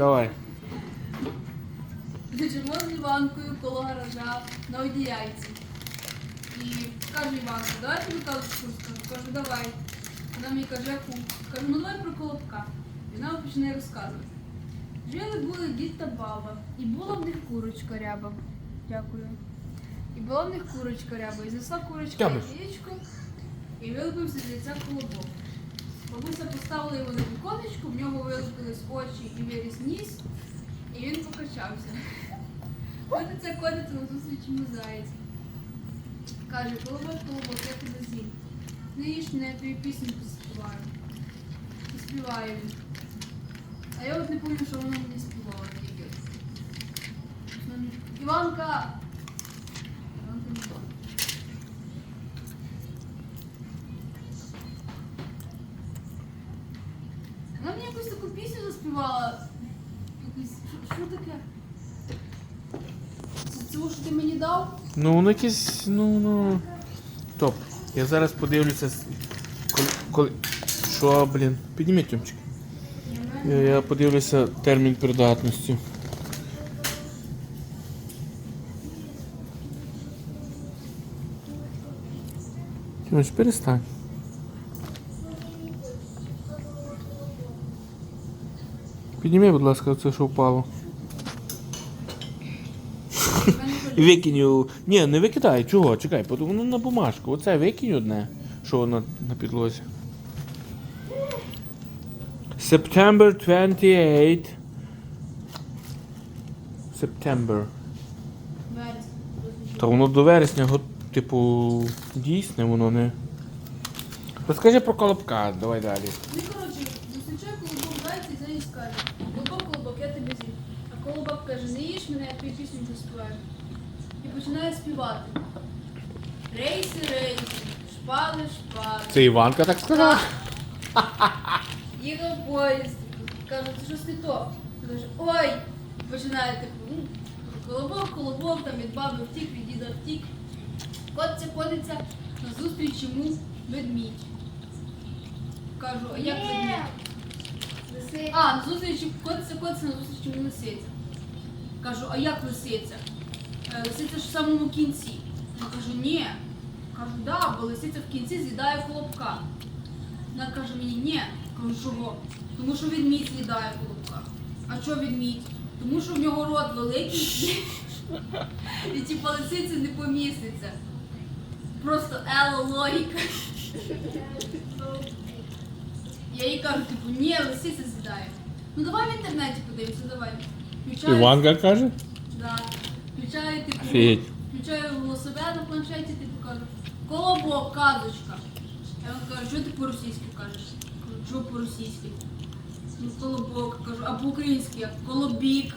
Давай. Лежимо з Іванкою коло гаража на одній яйці. І каже Іванка, давай тобі казочку розкажу. Кажу, давай. Вона мені каже, яку? Кажу, ну давай про колобка. І вона починає розказувати. Жили були дід та баба, і була в них курочка ряба. Дякую. І була в них курочка ряба. І знесла курочка Тямиш. яєчко, і вилупився з яйця колобок. Бабуся поставила його на віконечко, в нього вилупились очі і виріс ніс, і він покачався. Котиться, котиться на зустріч йому заяць. Каже, колобок, колобок, я тебе з'їм. Не їж мене, я тобі пісню заспіваю. І співає він. А я от не пам'ятаю, що вона мені співала тільки. Іванка Вона мені якусь таку пісню заспівала. Що, таке? Це цього, що ти мені дав? Ну, воно якесь, ну, ну. Топ. Я зараз подивлюся. Коли. коли... Що, блін? Підніміть тюмчик. Я, я подивлюся термін придатності. Тимоч, перестань. Підніми, будь ласка, це що впало. Викинь. Ні, не викидай, чого? Чекай, воно на бумажку. Оце викинь одне, що воно на підлозі. September 28. September. Вересня. Та воно до вересня, типу, дійсне, воно не. Розкажи про колобка, давай далі. Ну, коротше, зустрічає колобок зайця і зайць каже, колобок, колобок, я тебе з'їм. А колобок каже, не їж мене, я тобі пісню заспіваю. І починає співати. Рейси, рейси, шпали, шпали. Це Іванка так сказала? Їхав поїзд. Каже, це щось не то. Каже, ой! Починає типу, ну, колобок, колобок, там від баби втік, від діда втік. Котиться, котиться, на зустріч йому ведмідь. Кажу, а як ведмідь? А, на зустріч котиться, котиться, на зустріч йому лисиця. Кажу, а як лисиця? «Е, Лисиця ж в самому кінці. Вона каже, ні. Кажу, да, бо лисиця в кінці з'їдає колобка. Вона каже мені, ні. Кажу, чого? Тому що відмідь з'їдає колобка. А що відмідь? Тому що в нього рот великий і ті лисиці не поміститься. Просто ело логіка. Я їй кажу, типу, ні, лисиця з'їдає. Ну давай в інтернеті подивимося, давай. Включаю, Іванга каже? Да. Включаю, типу, Офігеть. включаю голосове на планшеті, типу кажу, колобок, казочка. Я вам кажу, що ти по-російськи кажеш? Кажу, що по-російськи? Ну, колобок, кажу, а по-українськи як? Колобік.